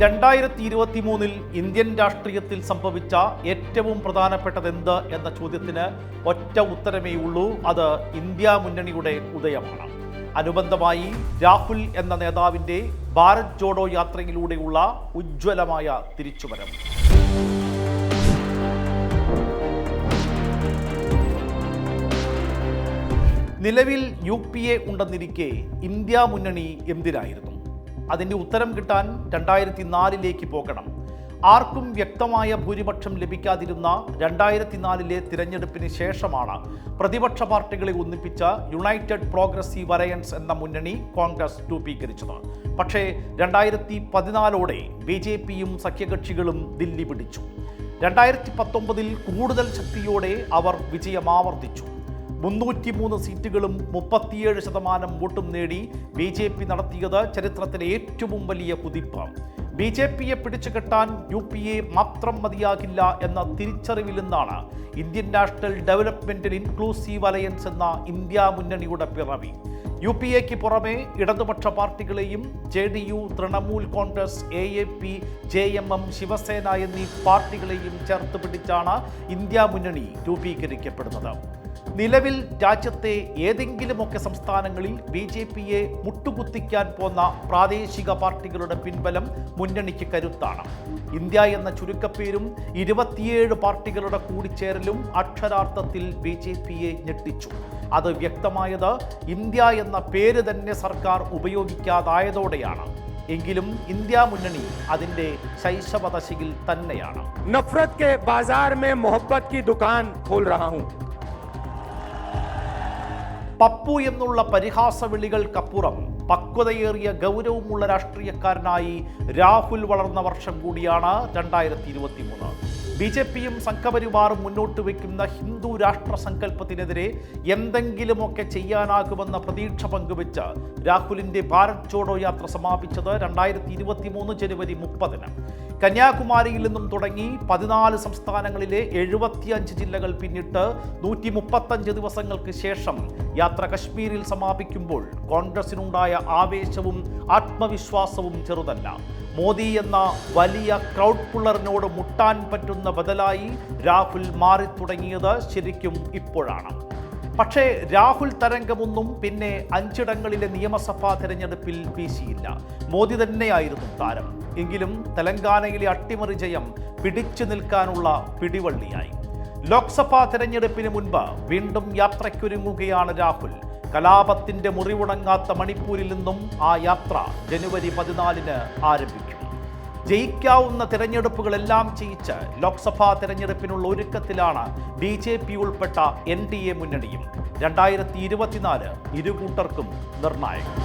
രണ്ടായിരത്തി ഇരുപത്തി മൂന്നിൽ ഇന്ത്യൻ രാഷ്ട്രീയത്തിൽ സംഭവിച്ച ഏറ്റവും പ്രധാനപ്പെട്ടത് എന്ത് എന്ന ചോദ്യത്തിന് ഒറ്റ ഉത്തരമേ ഉള്ളൂ. അത് ഇന്ത്യ മുന്നണിയുടെ ഉദയമാണ്. അനുബന്ധമായി രാഹുൽ എന്ന നേതാവിന്റെ ഭാരത് ജോഡോ യാത്രയിലൂടെയുള്ള ഉജ്ജ്വലമായ തിരിച്ചുവരവ്. നിലവിൽ യു പി എ ഉണ്ടെന്നിരിക്കെ ഇന്ത്യ മുന്നണി എന്തിനായിരുന്നു? അതിന്റെ ഉത്തരം കിട്ടാൻ രണ്ടായിരത്തി നാലിലേക്ക് പോകണം. ആർക്കും വ്യക്തമായ ഭൂരിപക്ഷം ലഭിക്കാതിരുന്ന രണ്ടായിരത്തി നാലിലെ തിരഞ്ഞെടുപ്പിന് ശേഷമാണ് പ്രതിപക്ഷ പാർട്ടികളെ ഒന്നിപ്പിച്ച യുണൈറ്റഡ് പ്രോഗ്രസീവ് അലയൻസ് എന്ന മുന്നണി കോൺഗ്രസ് രൂപീകരിച്ചത്. പക്ഷേ രണ്ടായിരത്തി പതിനാലോടെ ബി ജെ പിയും സഖ്യകക്ഷികളും ദില്ലി പിടിച്ചു. രണ്ടായിരത്തി പത്തൊമ്പതിൽ കൂടുതൽ ശക്തിയോടെ അവർ വിജയം ആവർത്തിച്ചു മുന്നൂറ്റി മൂന്ന് സീറ്റുകളും മുപ്പത്തിയേഴ് ശതമാനം വോട്ടും നേടി ബി ജെ പി നടത്തിയത് ചരിത്രത്തിലെ ഏറ്റവും വലിയ കുതിപ്പ് ബി ജെ പിയെ പിടിച്ചു കെട്ടാൻ യു പി എ മാത്രം മതിയാകില്ല എന്ന തിരിച്ചറിവിൽ നിന്നാണ് Indian national developmental inclusive alliance എന്ന ഇന്ത്യ മുന്നണിയുടെ പിറവി. യു പി എക്ക് പുറമെ ഇടതുപക്ഷ പാർട്ടികളെയും J D U Trinamool Congress A A P J M M Shiv Sena എന്നീ പാർട്ടികളെയും ചേർത്ത് പിടിച്ചാണ് ഇന്ത്യ മുന്നണി രൂപീകരിക്കപ്പെടുന്നത്. നിലവിൽ രാജ്യത്തെ ഏതെങ്കിലുമൊക്കെ സംസ്ഥാനങ്ങളിൽ ബി ജെ പിയെ മുട്ടുകുത്തിക്കാൻ പോന്ന പ്രാദേശിക പാർട്ടികളുടെ പിൻബലം മുന്നണിക്ക് കരുത്താണ്. ഇന്ത്യ എന്ന ചുരുക്കപ്പേരും ഇരുപത്തിയേഴ് പാർട്ടികളുടെ കൂടിച്ചേരലും അക്ഷരാർത്ഥത്തിൽ ബി ജെ പിയെ ഞെട്ടിച്ചു. അത് വ്യക്തമായത് ഇന്ത്യ എന്ന പേര് തന്നെ സർക്കാർ ഉപയോഗിക്കാതായതോടെയാണ്. എങ്കിലും ഇന്ത്യ മുന്നണി അതിന്റെ ശൈശവദശയിൽ തന്നെയാണ്. നഫ്രത് കെ ബാസാർ മേ മൊഹബത് കി ദുകാൻ ഖോൽ രഹാ ഹൂം. പപ്പു എന്നുള്ള പരിഹാസ വിളികൾക്കപ്പുറം പക്വതയേറിയ ഗൗരവമുള്ള രാഷ്ട്രീയക്കാരനായി രാഹുൽ വളർന്ന വർഷം കൂടിയാണ് രണ്ടായിരത്തി ഇരുപത്തി മൂന്ന് ബി ജെ പിയും സംഘപരിവാറും മുന്നോട്ട് വയ്ക്കുന്ന ഹിന്ദു രാഷ്ട്ര സങ്കല്പത്തിനെതിരെ എന്തെങ്കിലുമൊക്കെ ചെയ്യാനാകുമെന്ന പ്രതീക്ഷ പങ്കുവെച്ച് രാഹുലിന്റെ ഭാരത് ജോഡോ യാത്ര സമാപിച്ചത് രണ്ടായിരത്തി ഇരുപത്തി മൂന്ന് ജനുവരി മുപ്പതിന്. കന്യാകുമാരിയിൽ നിന്നും തുടങ്ങി പതിനാല് സംസ്ഥാനങ്ങളിലെ എഴുപത്തിയഞ്ച് ജില്ലകൾ പിന്നിട്ട് നൂറ്റി മുപ്പത്തഞ്ച് ദിവസങ്ങൾക്ക് ശേഷം യാത്ര കശ്മീരിൽ സമാപിക്കുമ്പോൾ കോൺഗ്രസിനുണ്ടായ ആവേശവും ആത്മവിശ്വാസവും ചെറുതല്ല. മോദി എന്ന വലിയ ക്രൗഡ് പുള്ളറിനോട് മുട്ടാൻ പറ്റുന്ന ബദലായി രാഹുൽ മാറിത്തുടങ്ങിയത് ശരിക്കും ഇപ്പോഴാണ്. പക്ഷേ രാഹുൽ തരംഗമൊന്നും പിന്നെ അഞ്ചിടങ്ങളിലെ നിയമസഭാ തെരഞ്ഞെടുപ്പിൽ വീശിയില്ല. മോദി തന്നെയായിരുന്നു താരം. എങ്കിലും തെലങ്കാനയിലെ അട്ടിമറി ജയം പിടിച്ചു നിൽക്കാനുള്ള പിടിവള്ളിയായി. ലോക്സഭാ തെരഞ്ഞെടുപ്പിന് മുൻപ് വീണ്ടും യാത്രയ്ക്കൊരുങ്ങുകയാണ് രാഹുൽ. കലാപത്തിന്റെ മുറിവുണങ്ങാത്ത മണിപ്പൂരിൽ നിന്നും ആ യാത്ര ജനുവരി പതിനാലിന് ആരംഭിക്കും. ജയിക്കാവുന്ന തിരഞ്ഞെടുപ്പുകളെല്ലാം ജയിച്ച് ലോക്സഭാ തിരഞ്ഞെടുപ്പിനുള്ള ഒരുക്കത്തിലാണ് ബി ജെ പി ഉൾപ്പെട്ട എൻ ഡി എ മുന്നണിയും. രണ്ടായിരത്തി ഇരുപത്തിനാല് ഇരുകൂട്ടർക്കും നിർണായകം.